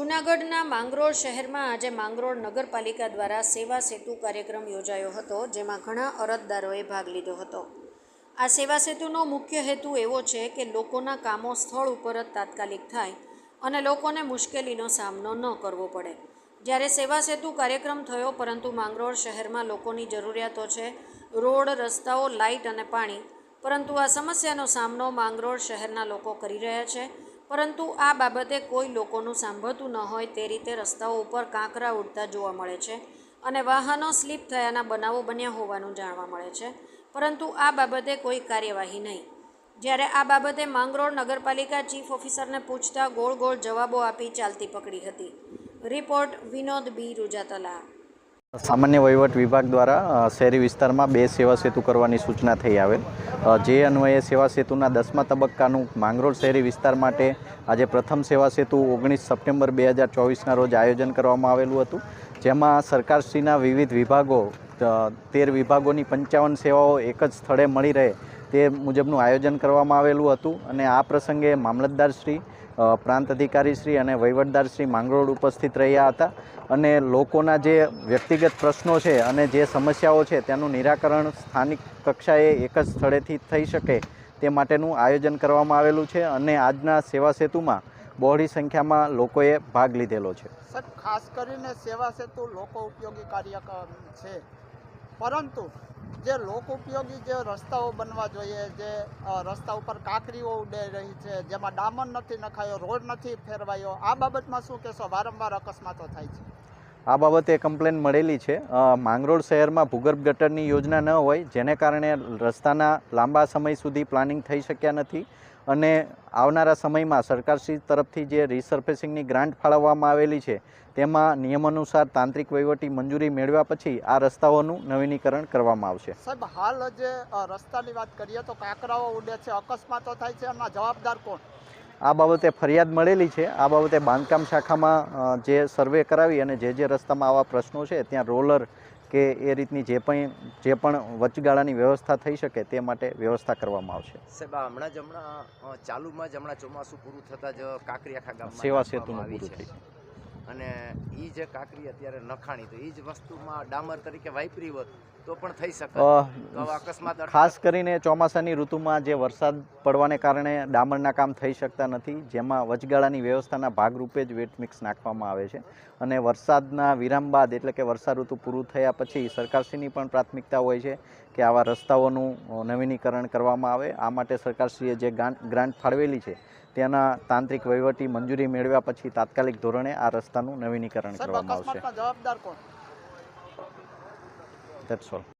જૂનાગઢના માંગરોળ શહેરમાં આજે માંગરોળ નગરપાલિકા દ્વારા સેવા સેતુ કાર્યક્રમ યોજાયો હતો, જેમાં ઘણા અરજદારોએ ભાગ લીધો હતો. આ સેવા સેતુનો મુખ્ય હેતુ એવો છે કે લોકોના કામો સ્થળ ઉપર જ તાત્કાલિક થાય અને લોકોને મુશ્કેલીનો સામનો ન કરવો પડે. જ્યારે સેવા સેતુ કાર્યક્રમ થયો, પરંતુ માંગરોળ શહેરમાં લોકોની જરૂરિયાતો છે, રોડ, રસ્તાઓ, લાઇટ અને પાણી, પરંતુ આ સમસ્યાનો સામનો માંગરોળ શહેરના લોકો કરી રહ્યા છે. પરંતુ આ બાબતે કોઈ લોકોનું સાંભળતું ન હોય તે રીતે રસ્તાઓ ઉપર કાંકરા ઉડતા જોવા મળે છે અને વાહનો સ્લીપ થયાના બનાવો બન્યા હોવાનું જાણવા મળે છે. પરંતુ આ બાબતે કોઈ કાર્યવાહી નહીં. જ્યારે આ બાબતે માંગરોળ નગરપાલિકા ચીફ ઓફિસરને પૂછતા ગોળ ગોળ જવાબો આપી ચાલતી પકડી હતી. Report Vinod B. રૂજાતલા. સામાન્ય વહીવટ વિભાગ દ્વારા શહેરી વિસ્તારમાં બે સેવા સેતુ કરવાની સૂચના થઈ આવેલ. જે અન્વયે સેવા સેતુના દસમા તબક્કાનું માંગરોળ શહેરી વિસ્તાર માટે આજે પ્રથમ સેવા સેતુ ઓગણીસ સપ્ટેમ્બર બે હજાર ચોવીસના રોજ આયોજન કરવામાં આવેલું હતું. જેમાં સરકારશ્રીના વિવિધ વિભાગો તેર વિભાગોની પંચાવન સેવાઓ એક જ સ્થળે મળી રહે તે મુજબનું આયોજન કરવામાં આવેલું હતું અને આ પ્રસંગે મામલતદારશ્રી પ્રાંત અધિકારીશ્રી અને વહીવટદારશ્રી માંગરોળ ઉપસ્થિત રહ્યા હતા અને લોકોના જે વ્યક્તિગત પ્રશ્નો છે અને જે સમસ્યાઓ છે તેનું નિરાકરણ સ્થાનિક કક્ષાએ એક જ સ્થળેથી થઈ શકે તે માટેનું આયોજન કરવામાં આવેલું છે અને આજના સેવા સેતુમાં બહોળી સંખ્યામાં લોકોએ ભાગ લીધેલો છે. સર, ખાસ કરીને સેવા સેતુ લોકો ઉપયોગી કાર્યક્રમ છે. પરંતુ જે લોક ઉપયોગી જે રસ્તાઓ બનવા જોઈએ, જે રસ્તા ઉપર કાંકરીઓ ઉડાઈ રહી છે, જેમાં ડામર નથી નખાયો, રોડ નથી ફેરવાયો, આ બાબતમાં શું કહેશો? વારંવાર અકસ્માતો થાય છે. આ બાબતે કમ્પ્લેન મળેલી છે. માંગરોળ શહેરમાં ભૂગર્ભ ગટરની યોજના ન હોય, જેને કારણે રસ્તાના લાંબા સમય સુધી પ્લાનિંગ થઈ શક્યા નથી અને આવનારા સમયમાં સરકારશ્રી તરફથી જે રિસર્ફેસિંગની ગ્રાન્ટ ફાળવવામાં આવેલી છે, તેમાં નિયમાનુસાર તાંત્રિક વહીવટી મંજૂરી મેળવ્યા પછી આ રસ્તાઓનું નવીનીકરણ કરવામાં આવશે. સાહેબ, હાલ જે રસ્તાની વાત કરીએ તો કાંકરાઓ ઉડે છે, અકસ્માતો થાય છે, એમના જવાબદાર કોણ? આ બાબતે ફરિયાદ મળેલી છે. આ બાબતે બાંધકામ શાખામાં જે સર્વે કરાવી અને જે જે રસ્તામાં આવા પ્રશ્નો છે ત્યાં રોલર કે એ રીતની જે પણ જે પણ વચગાળાની વ્યવસ્થા થઈ શકે તે માટે વ્યવસ્થા કરવામાં આવશે. સાહેબ હમણાં જ હમણાં ચાલુમાં જ હમણાં ચોમાસું પૂરું થતાં જ કાંકરિયા આખા સેવા સેતુ સેતુનું પૂરું છે. થઈ. અને એ જે કાંકરી અત્યારે નખાણી તો એ જ વસ્તુમાં ડામર તરીકે વાપરી હોત તો પણ થઈ શકે. ખાસ કરીને ચોમાસાની ઋતુમાં જે વરસાદ પડવાને કારણે ડામરના કામ થઈ શકતા નથી જેમાં વચગાળાની વ્યવસ્થાના ભાગરૂપે જ વેટ મિક્સ નાખવામાં આવે છે. અને વરસાદના વિરામ બાદ એટલે કે વર્ષા ઋતુ પૂરું થયા પછી સરકારશ્રીની પણ પ્રાથમિકતા હોય છે કે આવા રસ્તાઓનું નવીનીકરણ કરવામાં આવે. આ માટે સરકારશ્રીએ જે ગ્રાન્ટ ફાળવેલી છે તેના તાંત્રિક વહીવટી મંજૂરી મેળવ્યા પછી તાત્કાલિક ધોરણે આ રસ્તાનું નવીનીકરણ કરવામાં આવશે. જવાબદાર કોણ? that's all.